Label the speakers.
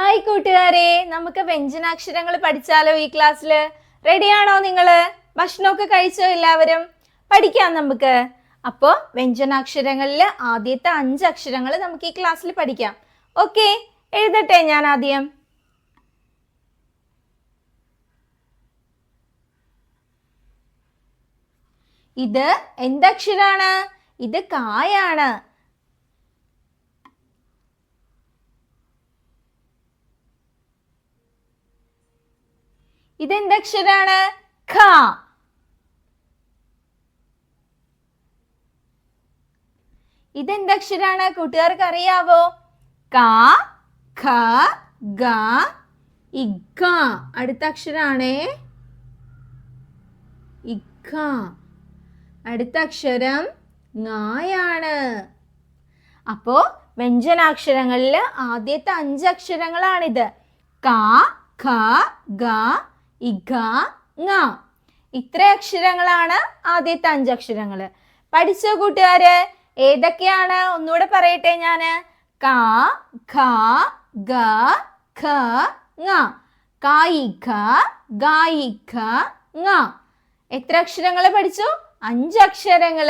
Speaker 1: Hi കൂട്ടുകാരെ നമുക്ക് വ്യഞ്ജനാക്ഷരങ്ങൾ പഠിച്ചാലോ ഈ ക്ലാസ്സിൽ റെഡിയാണോ നിങ്ങൾ ഭക്ഷണമൊക്കെ കഴിച്ചോ എല്ലാവരും? പഠിക്കാം നമുക്ക്. അപ്പോൾ വ്യഞ്ജനാക്ഷരങ്ങളിൽ ആദ്യത്തെ അഞ്ച് അക്ഷരങ്ങൾ നമുക്ക് ഈ ക്ലാസ്സിൽ പഠിക്കാം. ഓക്കെ എഴുതട്ടെ ഞാൻ ആദ്യം. ഇത് എന്തക്ഷരാണ്? ഇത് കായാണ്. ഇതെന്തക്ഷരാണ് ഖ. ഇതെന്തക്ഷരാണ് കൂട്ടുകാർക്ക് അറിയാവോ ക ഖ ഗ ഇഖ അടുത്ത അക്ഷരാണേ ഇഖ അടുത്ത അക്ഷരം ങായാണ്. അപ്പോ വ്യഞ്ജനാക്ഷരങ്ങളിൽ ആദ്യത്തെ അഞ്ച് അക്ഷരങ്ങളാണിത്. ക ഖ ഗ ഇഖ ങ. ഇത്ര അക്ഷരങ്ങളാണ് ആദ്യത്തെ അഞ്ച് അക്ഷരങ്ങൾ പഠിച്ചോ കൂട്ടുകാര്? ഏതൊക്കെയാണ്? ഒന്നുകൂടെ പറയട്ടെ ഞാൻ ക ഖ ഗ ഖ ങ. കായിക ഗായിക ങ. എത്ര അക്ഷരങ്ങൾ പഠിച്ചു? അഞ്ച് അക്ഷരങ്ങൾ.